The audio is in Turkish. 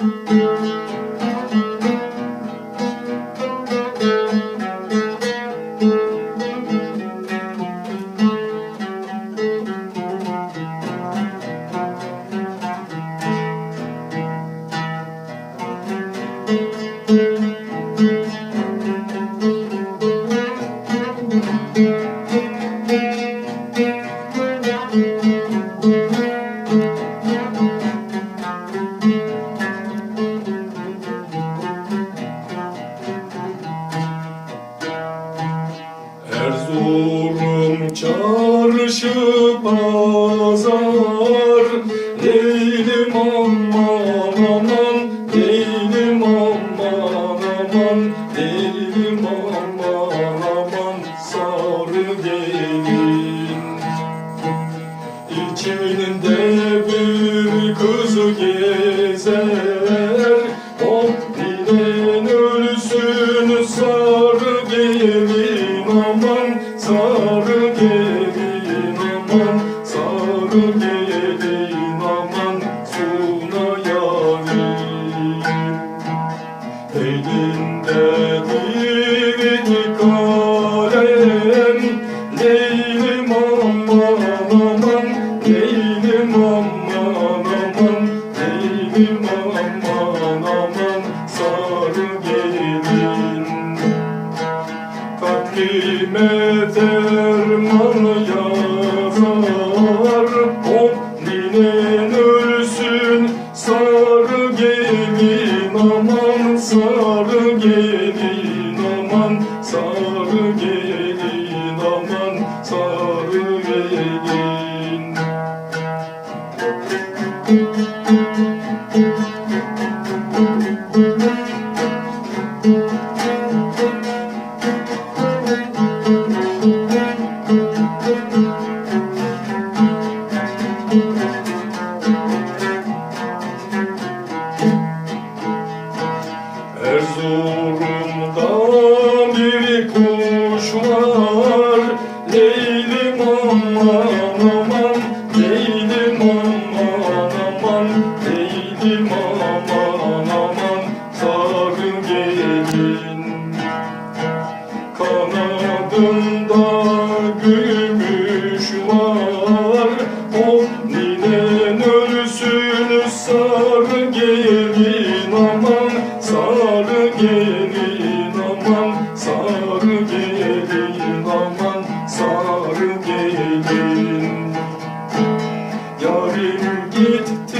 Música pazar. Leylim aman aman Leylim aman aman Leylim aman aman Sarı gelin. İçinde bir kız gezer. O bilen ölsün sarı gelin Gelin aman Suna yarim Elinde bir kalem Leylim aman aman Leylim aman aman Leylim aman aman Sarı gelin. Kalbime derman aman sarı gelin aman sarı gelin aman sarı gelin var Leylim aman aman Leylim aman aman Leylim aman aman. Sarı gelin Kanadında gümüş var. O ninen ölsün sarı gelin aman Sarı gelin Rocket and get to